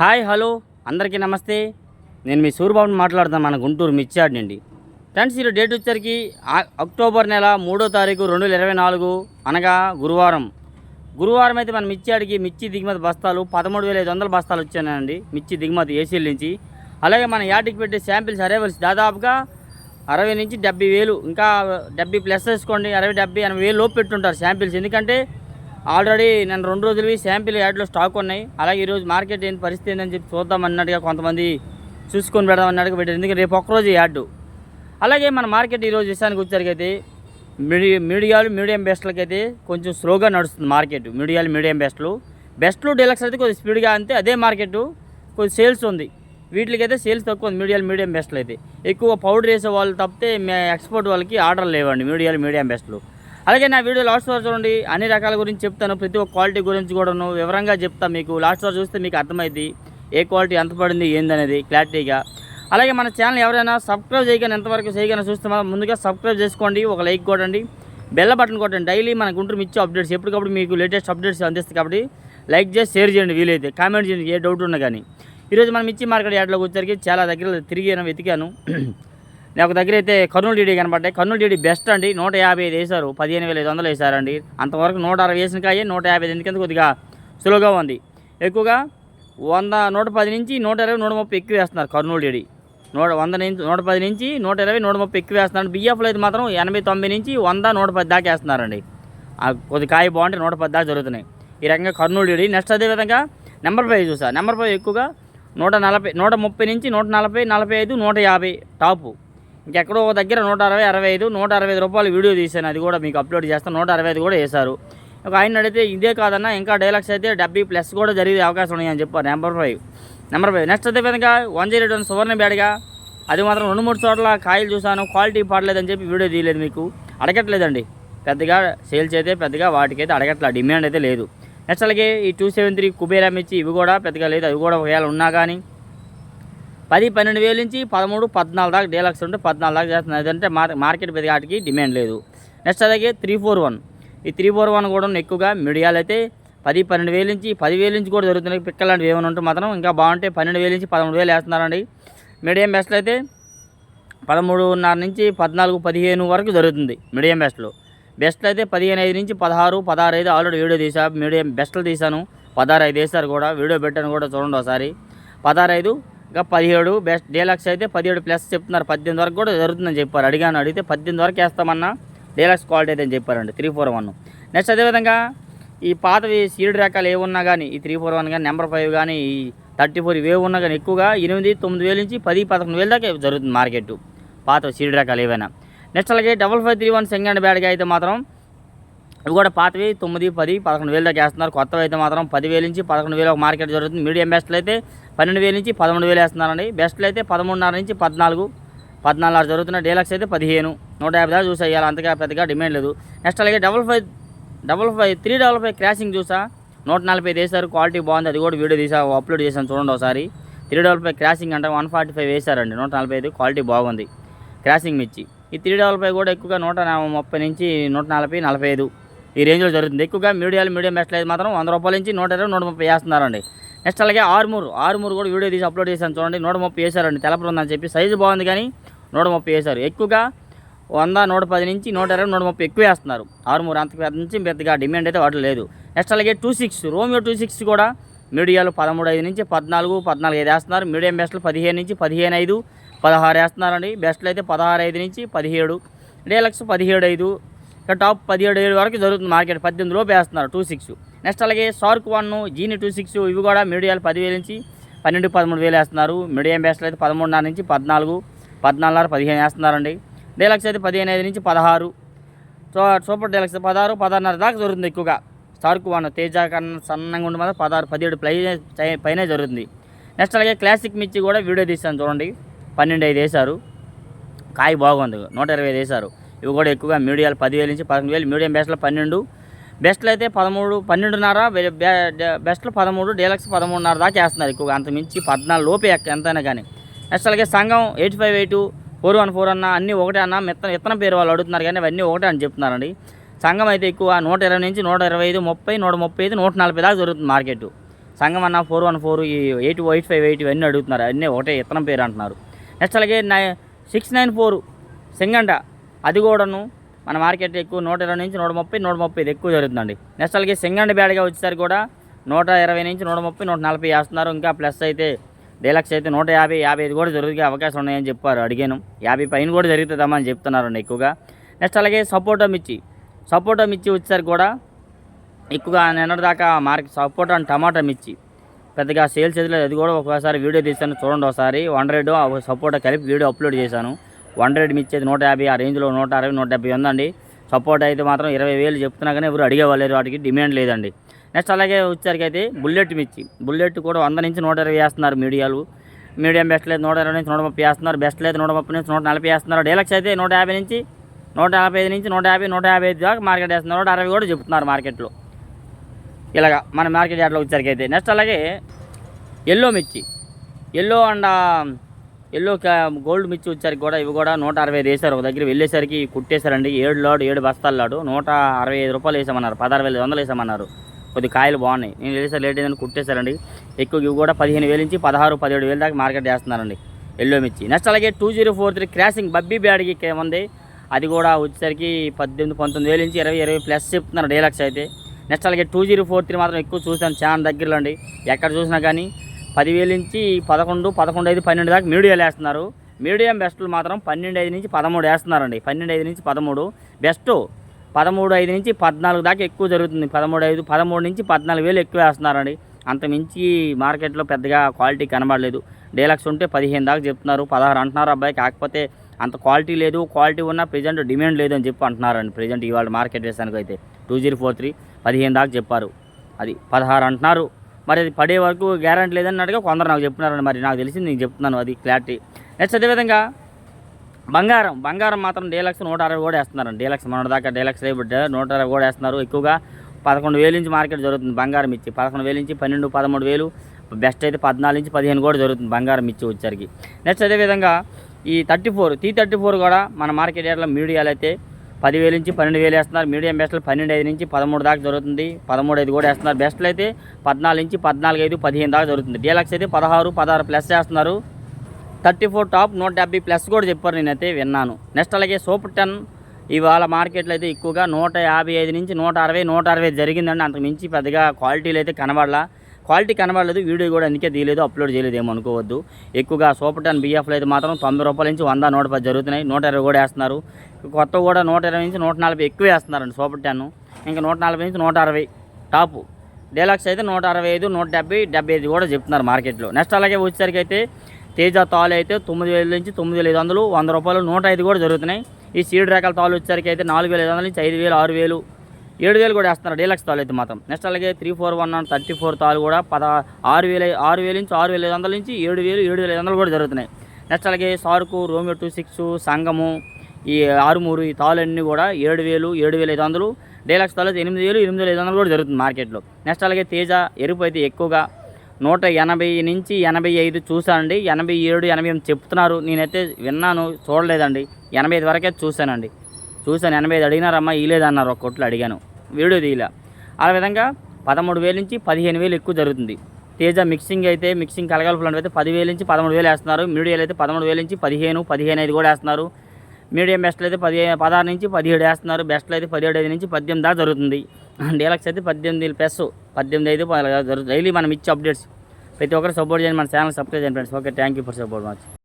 Hi hello. అందరికీ నమస్తే. నేను మీ సూర్యబాబుని మాట్లాడుతాను మన గుంటూరు మిర్చాడ్ నుండి. ఫ్రెండ్స్ ఈరోజు డేట్ వచ్చరికి అక్టోబర్ నెల మూడో తారీఖు రెండు వేల ఇరవై నాలుగు అనగా గురువారం. గురువారం అయితే మన మిర్చాడికి మిర్చి దిగుమతి బస్తాలు పదమూడు వేల ఐదు వందల బస్తాలు వచ్చానండి మిర్చి దిగుమతి ఏసీల నుంచి. అలాగే మన యాటికి పెట్టే శాంపిల్స్ అరైవల్స్ దాదాపుగా అరవై నుంచి డెబ్బై వేలు. ఇంకా డెబ్బై ప్లస్ వేసుకోండి. అరవై డెబ్బై ఎనభై వేలు లోపు పెట్టుంటారు శాంపిల్స్. ఎందుకంటే ఆల్రెడీ నేను రెండు రోజులవి శాంపిల్ యాడ్లో స్టాక్ ఉన్నాయి. అలాగే ఈరోజు మార్కెట్ ఏంటి పరిస్థితి ఏంటని చెప్పి చూద్దాం అన్నట్టుగా కొంతమంది చూసుకొని పెడదాం అన్నట్టుగా పెట్టారు. ఎందుకంటే రేపు ఒక్కరోజు యాడ్ అలాగే మన మార్కెట్ ఈరోజు విషయానికి వచ్చేసరికైతే మీడి మీడియాలు మీడియం బెస్ట్లకైతే కొంచెం స్లోగా నడుస్తుంది మార్కెట్. మీడియాలు మీడియం బెస్ట్లు. బెస్ట్లు డీలక్స్ అయితే కొద్దిగా స్పీడ్గా అంతే. అదే మార్కెట్ కొద్ది సేల్స్ ఉంది. వీటికైతే సేల్స్ తక్కువ ఉంది. మీడియాలు మీడియం బెస్ట్లు అయితే ఎక్కువ పౌడర్ వేసే వాళ్ళు తప్పితే ఎక్స్పోర్ట్ వాళ్ళకి ఆర్డర్ లేవండి. మీడియాలు మీడియం బెస్ట్లు. అలాగే నా వీడియో లాస్ట్ వరకు చూడండి. అన్ని రకాల గురించి చెప్తాను. ప్రతి ఒక్క క్వాలిటీ గురించి కూడాను వివరంగా చెప్తాను మీకు లాస్ట్ వరకు చూస్తే మీకు అర్థమైంది ఏ క్వాలిటీ ఎంత పడింది ఏందనేది క్లారిటీగా. అలాగే మన ఛానల్ ఎవరైనా సబ్స్క్రైబ్ చేయగానే ఎంతవరకు చేయగానే చూస్తే మనం ముందుగా సబ్స్క్రైబ్ చేసుకోండి. ఒక లైక్ కొట్టండి. బెల్ల బటన్ కొట్టండి. డైలీ మన గుంటూరు ఇచ్చే అప్డేట్స్ ఎప్పటికప్పుడు మీకు లేటెస్ట్ అప్డేట్స్ అందిస్తాయి కాబట్టి లైక్ చేసి షేర్ చేయండి వీలైతే. కామెంట్ చేయండి ఏ డౌట్ ఉన్నా కానీ. ఈరోజు మనం ఇచ్చి మార్కెట్ యార్డ్లోకి వచ్చరికి చాలా దగ్గర తిరిగాను వెతికాను. నాకు దగ్గర అయితే కర్నూలు డీడీ కనబడ్డాయి కర్నూలు డీడీ బెస్ట్ అండి. నూట యాభై ఐదు వేశారు. పదిహేను వేల ఐదు వందలు వేశారండి. అంతవరకు నూట అరవై వేసిన కాయే నూట యాభై ఐదు ఎందుకంటే కొద్దిగా సులువుగా ఉంది. ఎక్కువగా వంద నూట పది నుంచి నూట ఇరవై నూట ముప్పై ఎక్కువ వేస్తున్నారు కర్నూలు డీడీ నూట వంద నుంచి నూట పది నుంచి నూట ఇరవై నూట ముప్పై ఎక్కువ వేస్తున్నారు. బిఎఫ్లో అయితే మాత్రం ఎనభై తొంభై నుంచి వంద నూట పది దాకా వేస్తున్నారండి. ఆ కొద్ది కాయ బాగుంటే నూట పది దాకా జరుగుతున్నాయి. ఈ రకంగా కర్నూలు డీడీ నెక్స్ట్ అదేవిధంగా నెంబర్ ఫైవ్ చూసా. నెంబర్ ఫైవ్ ఎక్కువగా నూట నలభై నూట ముప్పై నుంచి నూట నలభై నలభై ఐదు నూట యాభై టాపు. ఇంకెక్కడో ఒక దగ్గర నూట అరవై అరవై ఐదు నూట అరవై ఐదు రూపాయలు వీడియో తీశాను. అది కూడా మీకు అప్లోడ్ చేస్తాను. నూట అరవై ఐదు కూడా వేశారు. ఒక ఆయన అడిగితే ఇదే కాదన్నా ఇంకా డైలాగ్స్ అయితే డెబ్బై ప్లస్ కూడా జరిగే అవకాశం ఉన్నాయని చెప్పారు. Number five number five next అయితే కనుక వన్ జీరో వన్ సువర్ణ బేడగా అది మాత్రం రెండు మూడు చోట్ల కాయలు చూశాను. క్వాలిటీ పడలేదని చెప్పి వీడియో తీయలేదు మీకు. అడగట్లేదండి. పెద్దగా సేల్స్ అయితే పెద్దగా వాటికైతే అడగట్ల. డిమాండ్ అయితే లేదు. నెక్స్ట్ అలాగే ఈ టూ సెవెన్ త్రీ కుబేరా మిర్చి ఇవి కూడా పెద్దగా లేదు. అవి కూడా ఒకవేళ ఉన్నా కానీ పది పన్నెండు వేల నుంచి పదమూడు పద్నాలుగు దాకా డీలక్స్ ఉంటే పద్నాలుగు దాకా చేస్తుంది అదంటే మార్కెట్ పెద్దగాటికి డిమాండ్ లేదు. నెక్స్ట్ అలాగే త్రీ ఫోర్ వన్. ఈ త్రీ ఫోర్ వన్ కూడా ఎక్కువగా మీడియాలు అయితే పది పన్నెండు వేల నుంచి పదివేలు నుంచి కూడా జరుగుతున్నాయి. పిక్కలాంటివి ఏమైనా ఉంటే మాత్రం ఇంకా బాగుంటే పన్నెండు వేల నుంచి పదమూడు వేలు వేస్తున్నారండి. మీడియం బెస్ట్లు అయితే పదమూడున్నర నుంచి పద్నాలుగు పదిహేను వరకు జరుగుతుంది మీడియం బెస్ట్లో. బెస్ట్లు అయితే పదిహేను ఐదు నుంచి పదహారు పదహారు ఐదు ఆల్రెడీ వీడియో తీసా. మీడియం బెస్ట్లు తీశాను పదహారు ఐదు వేశారు కూడా. వీడియో పెట్టాను కూడా చూడండి ఒకసారి. పదహారు ఐదు ఇంకా పదిహేడు బెస్ట్ డీలక్స్ అయితే పదిహేడు ప్లస్ చెప్తున్నారు. పద్దెనిమిది వరకు కూడా జరుగుతుందని చెప్పారు. అడిగాను అడిగితే పద్దెనిమిది వరకు వేస్తామన్నా డీలక్స్ క్వాలిటీ అయితే అని చెప్పారండి. త్రీ ఫోర్ వన్ నెక్స్ట్ అదేవిధంగా ఈ పాతవి సీడ్ రకాలు ఏ ఉన్నా కానీ ఈ త్రీ ఫోర్ వన్ కానీ నెంబర్ ఫైవ్ కానీ ఈ థర్టీ ఫోర్ ఇవే ఉన్నా కానీ ఎక్కువగా ఎనిమిది తొమ్మిది వేల నుంచి పది పదకొండు వేల దాకా జరుగుతుంది మార్కెట్. పాత సీడ్ రకాలు ఏవైనా. నెక్స్ట్ అలాగే double five three one second బ్యాడ్గా అయితే మాత్రం ఇవి కూడా పాతవి తొమ్మిది పది పదకొండు వేలు దాకా వేస్తున్నారు. కొత్తవి అయితే మాత్రం పదివేలు నుంచి పదకొండు వేలు ఒక మార్కెట్ జరుగుతుంది. మీడియం బెస్ట్లు అయితే పన్నెండు వేల నుంచి పదమూడు వేలు వేస్తున్నారండి. బెస్ట్లు అయితే పదమూడున్నర నుంచి పద్నాలుగు పద్నాలుగు జరుగుతున్న డీలక్స్ అయితే పదిహేను నూట యాభై దాకా చూసా ఇవాళ అంతగా పెద్దగా డిమాండ్ లేదు. నెక్స్ట్ అలాగే double five double five three double five crossing చూసా. నూట నలభై వేశారు. క్వాలిటీ బాగుంది. అది కూడా వీడియో తీసా అప్లోడ్ చేశాను చూడండి ఒకసారి. త్రీ డబల్ ఫైవ్ క్రాసింగ్ అంటే వన్ ఫార్టీ ఫైవ్ వేశారండి. నూట నలభై ఐదు క్వాలిటీ బాగుంది. క్రాసింగ్ మిర్చి. ఈ త్రీ డబల్ ఫైవ్ కూడా ఎక్కువగా నూట ముప్పై నుంచి నూట నలభై నలభై ఐదు ఈ రేంజ్లో జరుగుతుంది. ఎక్కువగా మీడియాలు మీడియం బెస్ట్ అయితే మాత్రం వంద రూపాయల నుంచి నూట ఇరవై నూట ముప్పై వేస్తున్నారండి. నెక్స్ట్ అలాగే ఆరుమూరు ఆరుమూరు కూడా వీడియో తీసి అప్లోడ్ చేశాను చూడండి. నూట ముప్పై వేశారండి తెలపరు ఉందని చెప్పి సైజు బాగుంది కానీ నూట ముప్పై వేశారు ఎక్కువగా వంద నూట పది నుంచి నూట ఇరవై నూట ముప్పై ఎక్కువ వేస్తున్నారు. ఆరుమూరు అంత పెద్ద నుంచి పెద్దగా డిమాండ్ అయితే వాటి లేదు. నెక్స్ట్ అలాగే two six Romeo two six కూడా మీడియాలు పదమూడు ఐదు నుంచి పద్నాలుగు పద్నాలుగు ఐదు వేస్తున్నారు. మీడియం బెస్ట్లు పదిహేను నుంచి పదిహేను ఐదు పదహారు వేస్తున్నారండి. బెస్ట్లు అయితే పదహారు ఐదు నుంచి పదిహేడు డీలక్స్ పదిహేడు ఐదు ఇక టాప్ పదిహేడు ఏడు వరకు జరుగుతుంది మార్కెట్. పద్దెనిమిది లోపు వేస్తున్నారు టూ సిక్స్. నెక్స్ట్ అలాగే షార్క్ వన్ జీని టూ సిక్స్ ఇవి కూడా మీడియాలు పదివేల నుంచి పన్నెండు పదమూడు వేలు వేస్తున్నారు. మీడియం బెస్ట్లు అయితే పదమూడున్నర నుంచి పద్నాలుగు పద్నాలుగున్నర పదిహేను వేస్తున్నారండి. డీలక్స్ అయితే పదిహేను ఐదు నుంచి పదహారు. సో సూపర్ డీలక్స్ పదహారు పదహారున్నర దాకా జరుగుతుంది ఎక్కువగా. స్టార్క్ వన్ తేజ కన్నా సన్నంగా ఉండి మాత్రం పదహారు పదిహేడు ప్లై పైనే జరుగుతుంది. నెక్స్ట్ అలాగే క్లాసిక్ మిర్చి కూడా వీడియో తీస్తాను చూడండి. పన్నెండు ఐదు వేశారు. కాయ బాగుంది నూట ఇరవై ఐదు వేశారు. ఇవి కూడా ఎక్కువగా మీడియాలు పదివేల నుంచి పదకొండు వేలు. మీడియం బెస్ట్లో పన్నెండు. బెస్ట్లు అయితే పదమూడు పన్నెండున్నర బె- బెస్ట్లు పదమూడు డీలక్స్ పదమూడున్నర దాకా వేస్తున్నారు ఎక్కువగా. అంత మించి పద్నాలుగు లోపే ఎక్క- ఎంతైనా కానీ. నెక్స్ట్ అలాగే సంఘం eight five eight four one four అన్న అన్నీ ఒకటే అన్న మెత్త ఇత్తనం పేరు వాళ్ళు అడుగుతున్నారు కానీ అవన్నీ ఒకటే అని చెప్తున్నారండి. సంఘం అయితే ఎక్కువ నూట ఇరవై నుంచి నూట ఇరవై ఐదు ముప్పై నూట ముప్పై ఐదు నూట నలభై దాకా జరుగుతుంది మార్కెట్. సంఘం అన్న ఫోర్ వన్ ఫోర్ ఈ ఎయిట్ ఎయిట్ ఫైవ్ ఎయిట్ ఇవన్నీ అడుగుతున్నారు. అన్నీ ఒకటే ఇత్తనం పేరు అంటున్నారు. నెక్స్ట్ అలాగే నై సిక్స్ నైన్ ఫోర్ సింగండ అది కూడాను మన మార్కెట్ ఎక్కువ నూట ఇరవై నుంచి నూట ముప్పై నూట ముప్పై ఇది ఎక్కువ జరుగుతుందండి. నెక్స్ట్ అలాగే సింగండ్ బ్యాడ్గా వచ్చేసరికి కూడా నూట ఇరవై నుంచి నూట ముప్పై నూట నలభై వేస్తున్నారు. ఇంకా ప్లస్ అయితే డీలక్స్ అయితే నూట యాభై యాభై ఐదు కూడా జరిగే అవకాశం ఉన్నాయని చెప్పారు అడిగాను. యాభై పైన కూడా జరుగుతుందమ్మా అని చెప్తున్నారండి ఎక్కువగా. నెక్స్ట్ అలాగే సపోటా మిర్చి సపోటా మిర్చి వచ్చేసరికి కూడా ఎక్కువగా నిన్నటి దాకా మార్కెట్ సపోటా అండ్ టమాటా మిర్చి పెద్దగా సేల్స్ ఎదురు అది కూడా ఒకసారి వీడియో తీసాను చూడండి ఒకసారి. వన్ హండ్రెడ్ సపోటా కలిపి వీడియో అప్లోడ్ చేశాను. వన్ హండ్రెడ్ మిర్చి అయితే నూట యాభై ఆ రేంజ్లో నూట అరవై నూట డెబ్బై ఉందండి. సపోర్ట్ అయితే మాత్రం ఇరవై వేలు చెప్తున్నా కానీ ఎవరు అడిగేవాళ్ళు వాటికి డిమాండ్ లేదండి. నెక్స్ట్ అలాగే వచ్చేసరికి అయితే బుల్లెట్ మిర్చి. బుల్లెట్ కూడా వంద నుంచి నూట ఇరవై వేస్తున్నారు మీడియాలు. మీడియం బెస్ట్ లేదు నూట ఇరవై నుంచి నూట ముప్పై వేస్తున్నారు బెస్ట్ లేదు నూట ముప్పై నుంచి నూట నలభై వేస్తున్నారు. డీలక్స్ అయితే నూట యాభై నుంచి నూట నలభై ఐదు నుంచి నూట యాభై నూట యాభై ఐదు దాకా మార్కెట్ వేస్తున్నారు. నూట అరవై కూడా చెప్తున్నారు మార్కెట్లో. ఇలాగా మన మార్కెట్ యార్డ్లో వచ్చేసరికి అయితే. నెక్స్ట్ అలాగే ఎల్లో మిర్చి. ఎల్లో అండ్ ఎల్లో గోల్డ్ మిర్చి వచ్చేసరికి కూడా ఇవి కూడా నూట అరవై వేసారు వేశారు ఒక దగ్గర. వెళ్ళేసరికి కుట్టేశారండి. ఏడు లాడు ఏడు బస్తాలు లాడు. నూట అరవై ఐదు రూపాయలు వేసామన్నారు. పదహారు వేల ఐదు వందలు వేసామన్నారు. కొద్ది కాయలు బాగున్నాయి. నేను వెళ్ళేసరి లేట్ అయిందని కుట్టేశారండి. ఎక్కువ ఇవి కూడా పదిహేను వేల నుంచి పదహారు పదిహేడు వేలు దాకా మార్కెట్ చేస్తున్నారండి ఎల్లో మిర్చి. నెక్స్ట్ అలాగే two zero four three crossing బబ్బీ బ్యాడ్కి ఉంది అది కూడా వచ్చేసరికి పద్దెనిమిది పంతొమ్మిది వేల నుంచి ఇరవై ఇరవై ప్లస్ చెప్తున్నారు. డీలక్స్ అయితే నెక్స్ట్ అలాగే టూ జీరో ఫోర్ త్రీ మాత్రం ఎక్కువ చూసాను చాలా దగ్గరలో అండి. ఎక్కడ చూసినా కానీ పదివేలు నుంచి పదకొండు పదకొండు ఐదు పన్నెండు దాకా మీడియాలు వేస్తున్నారు. మీడియం బెస్ట్లు మాత్రం పన్నెండు ఐదు నుంచి పదమూడు వేస్తున్నారండి. పన్నెండు ఐదు నుంచి పదమూడు. బెస్ట్ పదమూడు ఐదు నుంచి పద్నాలుగు దాకా ఎక్కువ జరుగుతుంది. పదమూడు ఐదు పదమూడు నుంచి పద్నాలుగు వేలు ఎక్కువ వేస్తున్నారండి. అంత మించి మార్కెట్లో పెద్దగా క్వాలిటీ కనబడలేదు. డీలక్స్ ఉంటే పదిహేను దాకా చెప్తున్నారు. పదహారు అంటున్నారు అబ్బాయి. కాకపోతే అంత క్వాలిటీ లేదు. క్వాలిటీ ఉన్న ప్రజెంట్ డిమాండ్ లేదు అని చెప్పి అంటున్నారండి ప్రజెంట్ ఇవాళ మార్కెట్ వేసానికి అయితే టూ జీరో ఫోర్ త్రీ పదిహేను దాకా చెప్పారు. అది పదహారు అంటున్నారు. మరి అది పడే వరకు గ్యారంటీ లేదన్నట్టుగా కొందరు నాకు చెప్తున్నారండి మరి నాకు తెలిసింది నేను చెప్తున్నాను అది క్లారిటీ నెక్స్ట్ అదేవిధంగా బంగారం బంగారం మాత్రం డీలక్స్ నూట అరవై కూడా వేస్తున్నారు డీలక్స్ మన దాకా డీలక్స్ రేపు నూట అరవై కూడా వేస్తున్నారు. ఎక్కువగా పదకొండు వేలు నుంచి మార్కెట్ జరుగుతుంది బంగారం ఇచ్చి. పదకొండు వేలు నుంచి పన్నెండు పదమూడు వేలు బెస్ట్ అయితే పద్నాలుగు నుంచి పదిహేను కూడా జరుగుతుంది బంగారం ఇచ్చి వచ్చరికి నెక్స్ట్ అదేవిధంగా ఈ thirty four T thirty four కూడా మన మార్కెట్ ఏరియాలో మీడియాలో అయితే పదివేలు నుంచి పన్నెండు వేలు వేస్తున్నారు. మీడియం బెస్ట్లు పన్నెండు ఐదు నుంచి పదమూడు దాకా జరుగుతుంది. పదమూడు ఐదు కూడా వేస్తున్నారు. బెస్ట్లు అయితే పద్నాలుగు నుంచి పద్నాలుగు ఐదు పదిహేను దాకా జరుగుతుంది. డీలక్స్ అయితే పదహారు పదహారు ప్లస్ చేస్తున్నారు. థర్టీ ఫోర్ టాప్ నూట డెబ్బై ప్లస్ కూడా చెప్పారు. నేనైతే విన్నాను. నెక్స్ట్ అలాగే సూపర్ టెన్ ఇవాళ మార్కెట్లో అయితే ఎక్కువగా నూట యాభై ఐదు నుంచి నూట అరవై నూట అరవై జరిగిందండి. అంతకు మించి పెద్దగా క్వాలిటీలు అయితే కనబడలా. క్వాలిటీ కనబడలేదు వీడియో కూడా అందుకే తీయలేదు అప్లోడ్ చేయలేదు ఏమో అనుకోవద్దు. ఎక్కువగా సూపర్ టెన్ బిఎఫ్లు అయితే మాత్రం తొంభై రూపాయల నుంచి వంద నూట పది జరుగుతున్నాయి. నూట ఇరవై కూడా వేస్తున్నారు. కొత్త కూడా నూట ఇరవై నుంచి నూట నలభై ఎక్కువ వేస్తున్నారండి సూపర్ టెన్. ఇంకా నూట నలభై నుంచి నూట అరవై టాపు. డీలక్స్ అయితే నూట అరవై ఐదు నూట డెబ్బై డెబ్బై ఐదు కూడా చెప్తున్నారు మార్కెట్లో. నెక్స్ట్ అలాగే వచ్చేసరికి అయితే తేజ తాలు అయితే తొమ్మిది వేల నుంచి తొమ్మిది వేల ఐదు వందలు వంద రూపాయలు నూట ఐదు కూడా జరుగుతున్నాయి. ఈ సీడ్ రకాల తాలు వచ్చేసరికి అయితే నాలుగు వేల ఐదు వందల నుంచి ఐదు వేలు ఆరు వేలు ఏడు వేలు కూడా వేస్తున్నారు. డీలక్స్ తాలు అయితే మాత్రం. నెక్స్ట్ అలాగే three four one thirty four తాలు కూడా పద ఆరు వేల ఆరు వేల నుంచి ఆరు వేల ఐదు వందల నుంచి ఏడు వేలు ఏడు వేల ఐదు వందలు కూడా జరుగుతున్నాయి. నెక్స్ట్ అలాగే సార్కు రోమియో టూ సిక్స్ సంగము ఈ ఆరుమూరు ఈ తాళ్ళన్నీ కూడా ఏడు వేలు ఏడు వేల ఐదు వందలు. డీలక్స్ తాళ్ళు అయితే ఎనిమిది వేలు ఎనిమిది వేల ఐదు వందలు కూడా జరుగుతుంది మార్కెట్లో. నెక్స్ట్ అలాగే తేజ ఎరుపు అయితే ఎక్కువగా నూట ఎనభై నుంచి ఎనభై ఐదు చూశానండి. ఎనభై ఏడు ఎనభై ఎనిమిది చెప్తున్నారు. నేనైతే విన్నాను చూడలేదండి. ఎనభై ఐదు వరకే చూశానండి. చూశాను ఎనభై ఐదు అడిగినారమ్మా ఇలేదన్నారు ఒక కొట్లు అడిగాను. వీడియో తీయలే. ఆ విధంగా పదమూడు వేల నుంచి పదిహేను వేలు ఎక్కువ జరుగుతుంది. తేజ మిక్సింగ్ అయితే మిక్సింగ్ కలగలుపులు అయితే పదివేలు నుంచి పదమూడు వేలు వేస్తున్నారు. మీడియాలు అయితే పదమూడు వేల నుంచి పదిహేను పదిహేను ఐదు కూడా వేస్తున్నారు. మీడియం బెస్ట్లు అయితే పది పదహారు నుంచి పదిహేడు వేస్తున్నారు. బెస్ట్లు అయితే పదిహేడు ఐదు నుంచి పద్దెనిమిది దాకా జరుగుతుంది. డీలక్స్ అయితే పద్దెనిమిది ప్లస్ పద్దెనిమిది ఐదు జరుగుతుంది డైలీ మనం ఇచ్చే అప్డేట్స్. ప్రతి ఒక్కరు సపోర్ట్ చేయండి మన ఛానల్ సబ్స్క్రైబ్ చేయండి friends okay thank you for support much